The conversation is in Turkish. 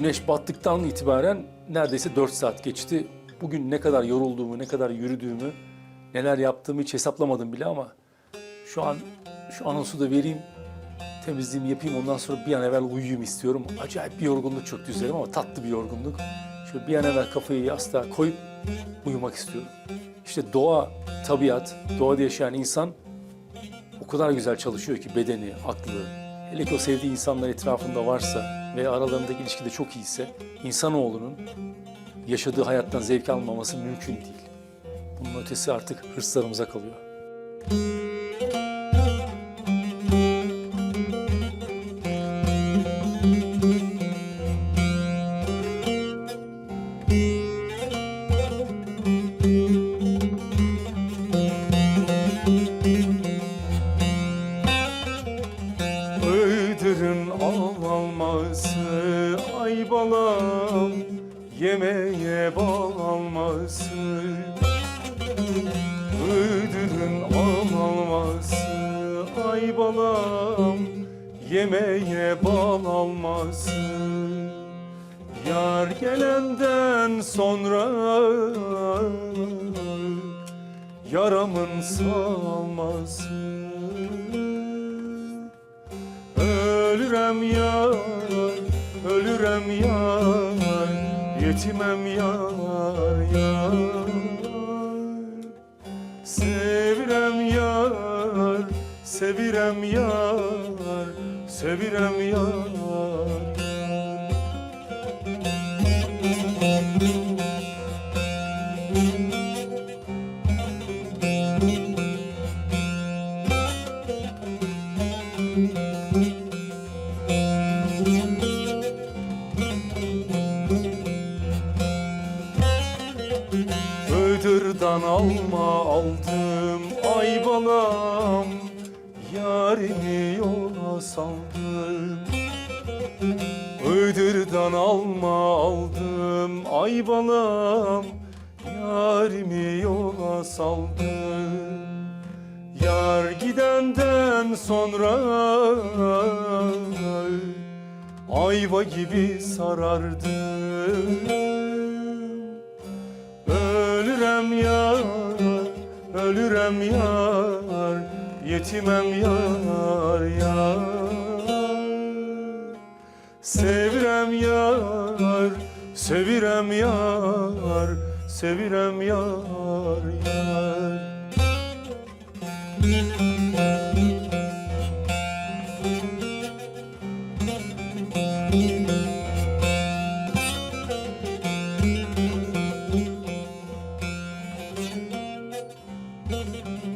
güneş battıktan itibaren neredeyse 4 saat geçti. Bugün ne kadar yorulduğumu, ne kadar yürüdüğümü, neler yaptığımı hiç hesaplamadım bile ama şu an şu anonsu da vereyim. Temizliğimi yapayım ondan sonra bir an evvel uyuyayım istiyorum. Acayip bir yorgunluk çöktü üzerime ama tatlı bir yorgunluk. Şöyle bir an evvel kafayı yastığa koyup uyumak istiyorum. İşte doğa, tabiat, doğada yaşayan insan o kadar güzel çalışıyor ki bedeni, aklı. Hele ki o sevdiği insanlar etrafında varsa ve aralarındaki ilişki de çok iyiyse insanoğlunun yaşadığı hayattan zevk almaması mümkün değil. Bunun ötesi artık hırslarımıza kalıyor. Iğdır'ın al alması ay balam Yemeğe bal alması. Iğdır'ın al alması ay balam Yemeğe bal alması. Yar gelenden sonra Yaramın salması Ölürem yar, ölürem yar Yetimem yar, yar. Sevirem yar, sevirem yar Sevirem yar Iğdır'dan alma aldım ay balam. Yarimi yola saldım. Iğdır'dan alma aldım ay balam. Yarimi yola saldım. Yar gidenden sonra Ayva gibi sarardım Ölürem yar, ölürem yar Yetimem yar, yar. Sevirem yar, sevirem yar Sevirem yar, yar Müzik